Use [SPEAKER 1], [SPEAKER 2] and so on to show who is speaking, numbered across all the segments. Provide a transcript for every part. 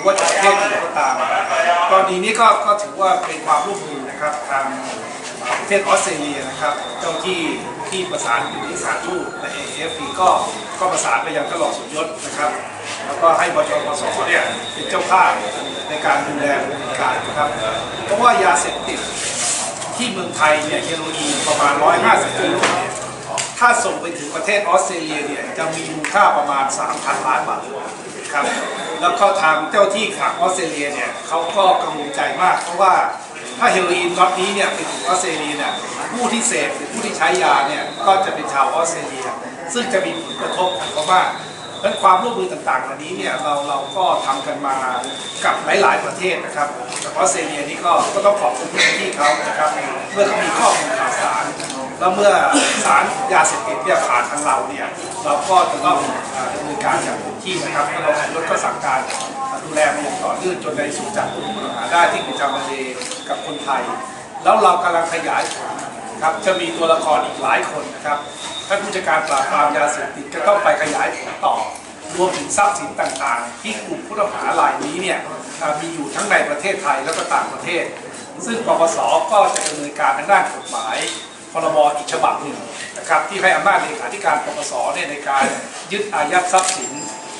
[SPEAKER 1] รื
[SPEAKER 2] อว่าจะประเทศอื่นก็ตามกรณีนี้ก็ก็ถือว่าเป็นความร่วมมือนะครับทางประเทศออสเตรเลียนะครับ เจ้าที่ที่ประสานอยู่ที่สถานทูตและ AFP ก็ก็ประสานไปยังตลอดสุดยศนะครับ แล้วก็ให้บจปสเนี่ยเป็นเจ้าภาพในการดูแลดำเนินการนะครับ เพราะว่ายาเสพติดที่เมืองไทยเนี่ยเฮโรอีนประมาณ 150กิโลเนี่ยถ้าส่งไปถึงประเทศออสเตรเลียเนี่ยจะมีมูลค่าประมาณ 3,000 ล้านบาท ครับ แล้วก็ทางเจ้าที่ขังออสเตรเลียเนี่ยเขาก็กังวลใจมาก เพราะว่าถ้าเฮโรอีนล็อตนี้เนี่ยไปถึงออสเตรเลียเนี่ยผู้ที่เสพหรือผู้ที่ใช้ยาเนี่ยก็จะเป็นชาวออสเตรเลีย ซึ่งจะมีผลกระทบเพราะว่าดังนั้นความร่วมมือต่างๆเหล่านี้เนี่ยเราเราก็ทำกันมากับหลาย ๆ ประเทศนะครับแต่ออสเตรเลียนี่ก็ก็ต้องขอบคุณเจ้าหน้าที่เขานะครับเมื่อเขามีข้อมูลข่าวสาร แล้วเมื่อสารยาเสพติดเนี่ยผ่านทางเราเนี่ยเราก็จะต้องดำเนินการอย่างเต็มที่นะครับแล้วเราลดก็สั่งการดูแลมาอย่างต่อเนื่องจนในสุดจับกลุ่มผู้ต้องหาได้ที่เป็นชามาเลกับคนไทย แล้วเรากำลังขยายผลนครับจะมีตัวละครอีกหลายคนนะครับท่านผู้จัดการปราบปรามยาเสพติดก็ต้องไปขยายผลต่อรวมถึงทรัพย์สินต่างๆ ที่กลุ่มผู้ต้องหารายนี้เนี่ยมีอยู่ทั้งในประเทศไทยแล้วก็ต่างประเทศ ซึ่งปปสก็จะดำเนินการทางด้านกฎหมาย พรบอีกฉบับหนึ่งนะครับที่ให้อำนาจเลขาธิการปปสเนี่ยในการยึดอายัดทรัพย์สิน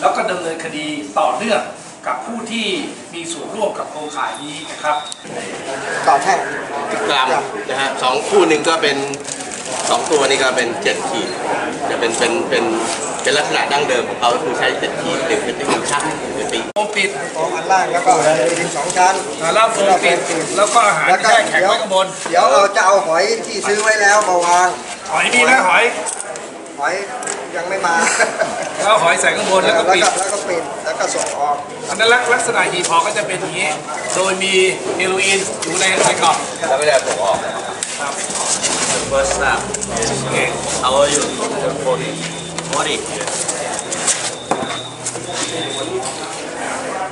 [SPEAKER 2] แล้วก็ดำเนินคดีต่อเนื่องกับผู้ที่มีส่วนร่วมกับโครงข่ายนี้นะครับ
[SPEAKER 1] ต่อแท่ง
[SPEAKER 3] กรัมนะฮะสองคู่หนึ่งก็เป็นสองตัวนี้ก็เป็นเจ็ดขีดจะเป็นเป็นเป็นเป็นลักษณะดั้งเดิมของเขาก็คือใช้เจ็ดขีดหนึ่งเป็น
[SPEAKER 2] ฟมปิด
[SPEAKER 1] สองอันล่างแล้วก็มีถึงสองชั้น
[SPEAKER 2] อ่าแล้วโฟมปิดแล้วก็อาหาร
[SPEAKER 1] แล้ว
[SPEAKER 2] ที่
[SPEAKER 1] ก็
[SPEAKER 2] แช่แข็ง
[SPEAKER 1] เดี๋ยว
[SPEAKER 2] ไว้ข้างบน
[SPEAKER 1] เดี๋ยวเราจะเอาหอยที่ซื้อไว้แล้วมาวาง
[SPEAKER 2] หอยนี่นะหอย
[SPEAKER 1] หอยยังไม่มา
[SPEAKER 2] แล้วหอยใส่ข้างบนแล้วก็ปิด
[SPEAKER 1] แล้วก็ปิดแล้วก็ส่งออก
[SPEAKER 2] อันนั้นลักลักษณะหีบห่อก็จะเป็นอย่างนี้ โดยมีเฮโรอีนอยู่ในในกล่อง
[SPEAKER 3] แล้วไม่ได้ผมออก
[SPEAKER 2] ครับ
[SPEAKER 3] first step
[SPEAKER 2] Okay.
[SPEAKER 3] how are you body body Thank you.